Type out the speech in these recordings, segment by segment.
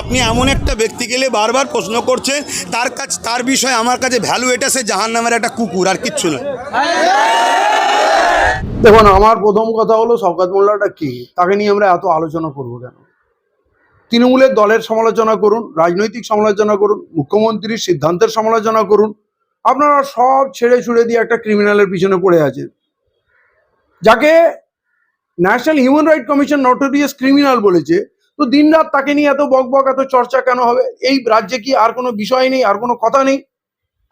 আপনি এমন একটা ব্যক্তি গেলে বারবার প্রশ্ন করছেন তার কাছে তার বিষয়ে আমার কাছে ভ্যালু এটা সে জাহান নামের একটা কুকুর, আর কিচ্ছু নয়। দেখুন, আমার প্রথম কথা হলো শওকাত মোল্লাটা কি? তাকে নিয়ে আমরা এত আলোচনা করব কেন? তৃণমূলের দলের সমালোচনা করুন, রাজনৈতিক সমালোচনা করুন, মুখ্যমন্ত্রীর সিদ্ধান্তের সমালোচনা করুন। আপনারা সব ছেড়ে ছুড়ে দিয়ে একটা ক্রিমিনালের পিছনে পড়ে আছেন। যাকে national human right commission notorious criminal বলেছে তো দিনরাত তাকে নিয়ে এত বক বক এত চর্চা কেন হবে? এই রাজ্যে কি আর কোনো বিষয় নেই, আর কোনো কথা নেই?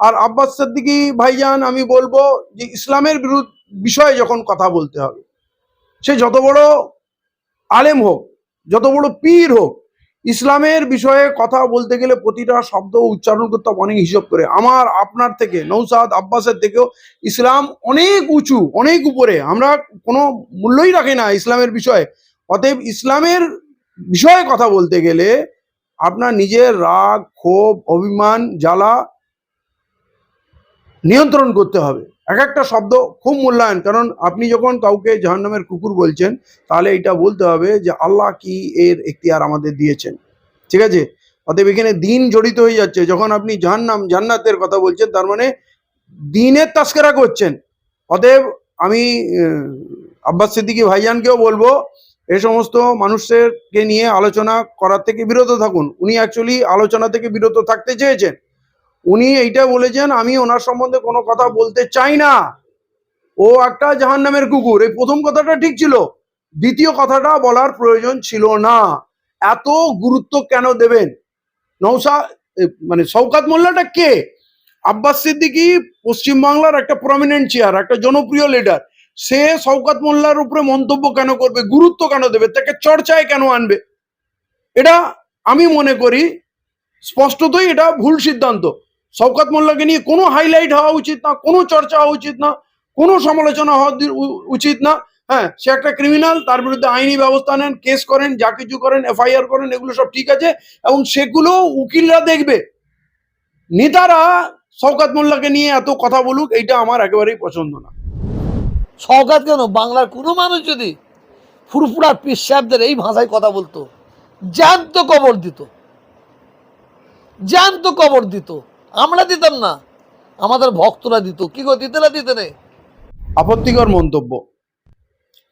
আর আব্বাস সিদ্দিকি ভাইজান, আমি বলব যে ইসলামের বিরুদ্ধ বিষয়ে যখন কথা বলতে হবে, সে যত বড় আলেম হোক, যত বড় পীর হোক, ইসলামের বিষয়ে কথা বলতে গেলে প্রতিটা শব্দ উচ্চারণ করতে অনেক হিসাব করে। আমার, আপনার থেকে, নৌসাদ আব্বাসের থেকেও ইসলাম অনেক উঁচু, অনেক উপরে। আমরা কোনো মূল্যই রাখি না ইসলামের বিষয়ে। অতএব ইসলামের বিষয়ে কথা বলতে গেলে আপনার নিজের রাগ, ক্ষোভ, অভিমান, জ্বালা নিয়ন্ত্রণ করতে হবে। এক একটা শব্দ খুব মূল্যায়ন। কারণ আপনি যখন কাউকে জাহান্নামের কুকুর বলছেন, তাহলে এটা বলতে হবে যে, আল্লাহ কি এর এখতিয়ার আমাদের দিয়েছেন? ঠিক আছে? অতএব এখানে দিন জড়িত হয়ে যাচ্ছে। যখন আপনি জাহান্নাম, জান্নাতের কথা বলছেন, তার মানে দিনের তাস্করা করছেন। অতএব আমি আব্বাস সিদ্দিকী ভাইজানকেও বলব এ সমস্ত মানুষেরকে নিয়ে আলোচনা করার থেকে বিরত থাকুন। উনি অ্যাকচুয়ালি আলোচনা থেকে বিরত থাকতে চেয়েছেন। উনি এইটা বলেছেন, আমি ওনার সম্বন্ধে কোনো কথা বলতে চাই না। ও একটা জাহান নামের কুকুর। এই প্রথম কথাটা ঠিক ছিল। দ্বিতীয় কথাটা বলার প্রয়োজন ছিল না। এত গুরুত্ব কেন দেবেন? নৌসা মানে শওকাত মোল্লাটা কে? আব্বাস সিদ্দিকি পশ্চিমবাংলার একটা প্রমিনেন্ট চেয়ার একটা জনপ্রিয় লিডার সে শওকাত মোল্লার উপরে মন্তব্য কেন করবে? গুরুত্ব কেন দেবে? তাকে চর্চায় কেন আনবে? এটা আমি মনে করি স্পষ্টতই এটা ভুল সিদ্ধান্ত। শওকাত মোল্লাকে নিয়ে কোনো হাইলাইট হওয়া উচিত না, কোনো চর্চা হওয়া উচিত না, কোনো সমালোচনা হওয়া উচিত না। হ্যাঁ সে একটা ক্রিমিনাল তার বিরুদ্ধে আইনি ব্যবস্থা নেন কেস করেন, যা কিছু করেন এফআইআর করেন, এগুলো সব ঠিক আছে এবং সেগুলো উকিলরা দেখবে। নেতারা শওকাত মোল্লাকে নিয়ে এত কথা বলুক, এইটা আমার একেবারেই পছন্দ না। সওগাত কেন? বাংলার কোনো মানুষ যদি ফুরফুরার পীর সাহেবদের এই ভাষায় কথা বলতো, জ্যান্ত কবর দিত, জ্যান্ত কবর দিত। আমরা দিতাম না, আমাদের ভক্তরা দিত। কি গো, দিতে না দিতে নেই আপত্তিকর মন্তব্য।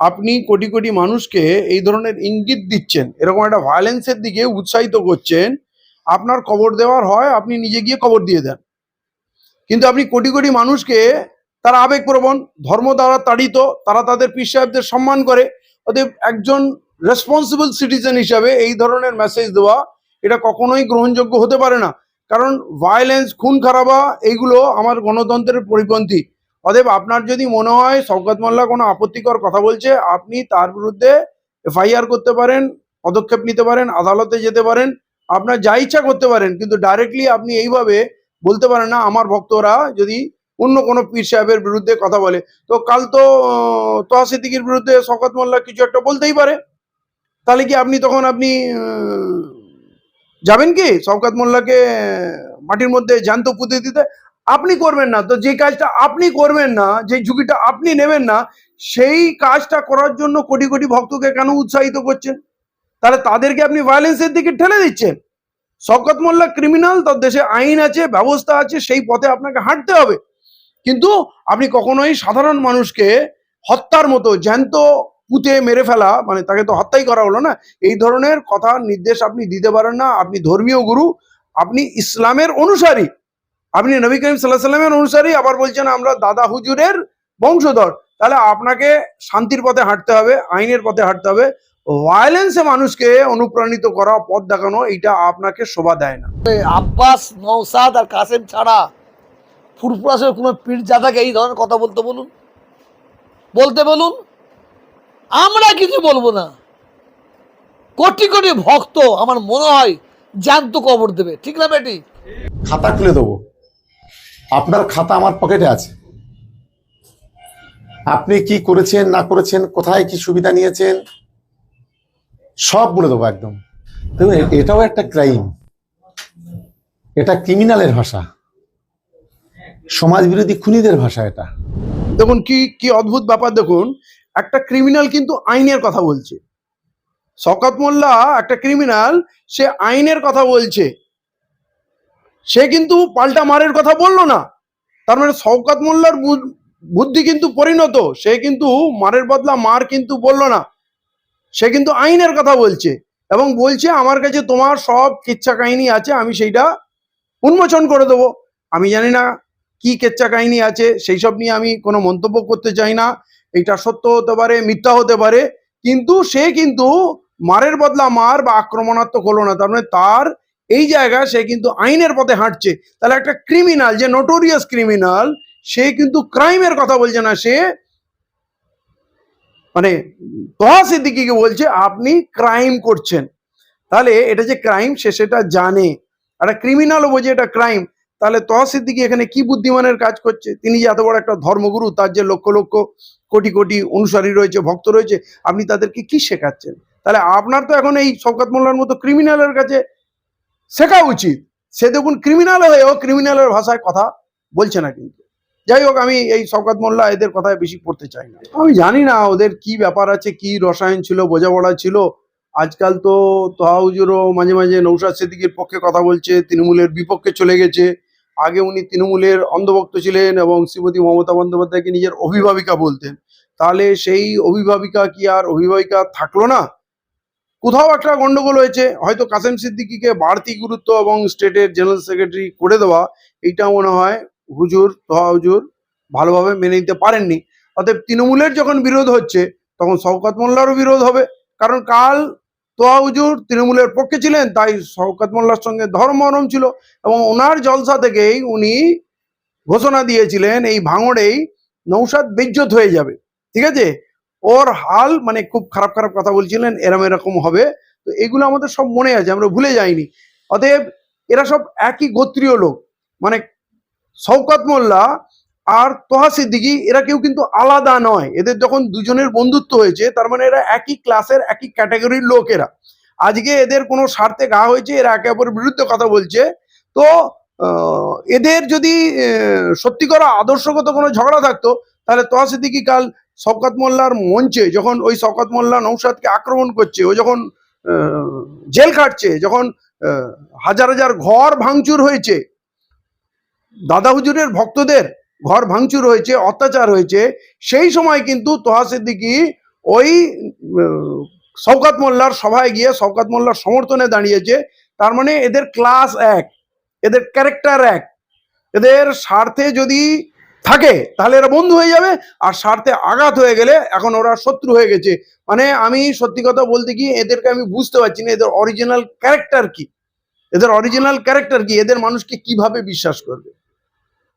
আপনি কোটি কোটি মানুষকে এই ধরনের ইঙ্গিত দিচ্ছেন, এরকম একটা ভায়োলেন্সের দিকে উৎসাহিত করছেন, আপনার কবর দেওয়ার হয়, আপনি নিজে গিয়ে কবর দিয়ে দেন। কিন্তু আপনি কোটি কোটি মানুষকে তারা আবেগপ্রবণ, ধর্ম দ্বারা তাড়িত, তারা তাদের পীর সাহেবদের সম্মান করে। অতএব একজন রেসপন্সিবল সিটিজেন হিসাবে এই ধরনের মেসেজ দেওয়া এটা কখনোই গ্রহণযোগ্য হতে পারে না। কারণ ভায়োলেন্স খুন, খারাপা, এইগুলো আমার গণতন্ত্রের পরিপন্থী। অতএব আপনার যদি মনে হয় শওকত মোল্লা কোনো আপত্তিকর কথা বলছে, আপনি তার বিরুদ্ধে এফআইআর করতে পারেন, পদক্ষেপ নিতে পারেন, আদালতে যেতে পারেন, আপনার যা ইচ্ছা করতে পারেন, কিন্তু ডাইরেক্টলি আপনি এইভাবে বলতে পারেন না, আমার ভক্তরা যদি অন্য কোনো পীর সাহেবের বিরুদ্ধে কথা বলে। তো কাল তো আহ, তোহা সিদ্দিকির বিরুদ্ধে শওকত মোল্লা কিছু একটা বলতেই পারে। তাহলে কি আপনি তখন আপনি যাবেন কি শওকত মোল্লাকে মাটির মধ্যে জ্যান্ত পুঁতে দিতে? আপনি করবেন না। তো যে কাজটা আপনি করবেন না যে ঝুঁকিটা আপনি নেবেন না সেই কাজটা করার জন্য কোটি কোটি ভক্তকে কেন উৎসাহিত করছেন? তাহলে তাদেরকে আপনি ভায়োলেন্সের দিকে ঠেলে দিচ্ছেন। শওকত মোল্লা ক্রিমিনাল তার দেশে আইন আছে ব্যবস্থা আছে সেই পথে আপনাকে হাঁটতে হবে। কিন্তু আপনি কখনোই সাধারণ মানুষকে হত্যার মতো জ্যান্ত পুঁতে মেরে ফেলা মানে তাকে তো হত্যাই করা হলো না, এই ধরনের কথা নির্দেশ আপনি দিতে পারেন না। আপনি ধর্মীয় গুরু, আপনি ইসলামের অনুসারী। আপনি নবী করিম সাল্লাহ সাল্লামের অনুসারী, আবার বলছেন আমরা দাদা হুজুরের বংশধর। তাহলে আপনাকে শান্তির পথে হাঁটতে হবে, আইনের পথে হাঁটতে হবে। ভায়োলেন্সে মানুষকে অনুপ্রাণিত করা, পথ দেখানো এটা আপনাকে শোভা দেয় না। আব্বাস নৌসাদ আর কাসেম ছাড়া ফুরফুরাসের কোনো পীর জাদাকে এই ধরনের কথা বলতে বলুন? বলতে বলুন? আমরা কিছু বলব না। কোটি কোটি ভক্ত আমার মনে হয় জ্যান্ত কবর দেবে। ঠিক না বেটি? খাতা খুলে দেবো। আপনার খাতা আমার পকেটে আছে। আপনি কি করেছেন, না করেছেন, কোথায় কি সুবিধা নিয়েছেন, সব বলে দেবো একদম। দেখুন, এটাও একটা ক্রাইম। এটা ক্রিমিনালের ভাষা। সমাজ বিরোধী খুনিদের ভাষা এটা। দেখুন কি কি অদ্ভুত ব্যাপার দেখুন, একটা ক্রিমিনাল কিন্তু আইনের কথা বলছে। শকত মোল্লা একটা ক্রিমিনাল সে আইনের কথা বলছে। সে কিন্তু পাল্টা মারের কথা বলল না। তার মানে শওকত মোল্লার বুদ্ধি কিন্তু পরিণত। সে কিন্তু মারের বদলা মার কিন্তু বলল না। সে কিন্তু আইনের কথা বলছে এবং বলছে, আমার কাছে তোমার সব কিচ্ছা কাহিনী আছে, আমি সেইটা উন্মোচন করে দেবো। আমি জানি না কি কেচ্চা কাহিনী আছে সেই সব নিয়ে আমি কোনো মন্তব্য করতে চাই না। এটা সত্য হতে পারে, মিথ্যা হতে পারে, কিন্তু সে কিন্তু মারের বদলা মার বা আক্রমণাত্মক হলো না। তার মানে তার এই জায়গা সে কিন্তু আইনের পথে হাঁটছে। তাহলে একটা ক্রিমিনাল যে নোটোরিয়াস ক্রিমিনাল সে কিন্তু ক্রাইমের কথা বলছে না, সে মানে তোহা সিদ্দিকিকে বলছে, আপনি ক্রাইম করছেন। তাহলে এটা যে ক্রাইম সে সেটা জানে। একটা ক্রিমিনালও বোঝে এটা ক্রাইম তাহলে তোহা সিদ্দিকি এখানে কি বুদ্ধিমানের কাজ করছে? তিনি যে এত বড় একটা ধর্মগুরু, তার যে লক্ষ লক্ষ কোটি কোটি অনুসারী রয়েছে, ভক্ত রয়েছে, আপনি তাদেরকে কি শেখাচ্ছেন? তাহলে আপনার তো এখন এই শওকত মোল্লার মতো ক্রিমিনালের কাছে শেখা উচিত। সে দেখুন ক্রিমিনাল হয়েও ক্রিমিনালের ভাষায় কথা বলছে না কিন্তু। যাই হোক, আমি এই শওকত মোল্লা এদের কথায় বেশি পড়তে চাই না। আমি জানি না ওদের কি ব্যাপার আছে, কি রসায়ন ছিল, বোঝাপড়া ছিল। আজকাল তো তহাউজুরও মাঝে মাঝে নৌসাদ সিদ্দিকির পক্ষে কথা বলছে, তৃণমূলের বিপক্ষে চলে গেছে। আগে উনি তৃণমূলের অন্ধভক্ত ছিলেন এবং শ্রীমতী মমতা বন্দ্যোপাধ্যায়কে নিজের অভিভাবিকা বলতেন। তাহলে সেই অভিভাবিকা কি আর অভিভাবিকা থাকল না? কোথাও একটা গন্ডগোল হয়েছে। হয়তো কাসেম সিদ্দিকিকে বাড়তি গুরুত্ব এবং স্টেটের জেনারেল সেক্রেটারি করে দেওয়া, এইটা মনে হয় হুজুর তোহা হুজুর ভালোভাবে মেনে নিতে পারেননি। অতএব তৃণমূলের যখন বিরোধ হচ্ছে, তখন শওকত মোল্লারও বিরোধ হবে। কারণ কাল তোয়া হুজুর তৃণমূলের পক্ষে ছিলেন, তাই শওকত মোল্লার সঙ্গে ধর্ম মরম ছিল এবং ওনার জলসা থেকেই উনি ঘোষণা দিয়েছিলেন, এই ভাঙড়েই নৌসাদ বেজ্জত হয়ে যাবে। ঠিক আছে? ওর হাল মানে খুব খারাপ খারাপ কথা বলছিলেন, এরম এরকম হবে। তো এগুলো আমাদের সব মনে আছে, আমরা ভুলে যাইনি। অতএব এরা সব একই গোত্রীয় লোক। মানে শওকত মোল্লা আর তোহা সিদ্দিকি এরা কেউ কিন্তু আলাদা নয়। এদের যখন দুজনের বন্ধুত্ব হয়েছে তার মানে এরা একই ক্লাসের একই ক্যাটাগরির লোক এরা। আজকে এদের কোনো স্বার্থে গা হয়েছে এরা একে অপরের বিরুদ্ধে কথা বলছে। তো এদের যদি আহ, সত্যিকার আদর্শগত কোনো ঝগড়া থাকতো তাহলে তোহা সিদ্দিকি কাল শওকত মোল্লার মঞ্চে যখন ওই শওকত মোল্লা নৌসাদকে আক্রমণ করছে ও যখন জেল খাটছে যখন হাজার হাজার ঘর ভাঙচুর হয়েছে দাদা হুজুরের ভক্তদের ঘর ভাঙচুর হয়েছে, অত্যাচার হয়েছে, সেই সময় কিন্তু তোহা সিদ্দিকি ওই শওকত মোল্লার সভায় গিয়ে শওকত মোল্লার সমর্থনে দাঁড়িয়েছে, তার মানে এদের ক্লাস এক, এদের ক্যারেক্টার এক, এদের স্বার্থে যদি থাকে, তাহলে এরা বন্ধু হয়ে যাবে, আর স্বার্থে আঘাত হয়ে গেলে এখন ওরা শত্রু হয়ে গেছে। মানে আমি সত্যি কথা বলতে কি, এদেরকে আমি বুঝতে পারছি না, এদের অরিজিনাল ক্যারেক্টার কি? এদের অরিজিনাল ক্যারেক্টার কি? এদের মানুষকে কীভাবে বিশ্বাস করবে?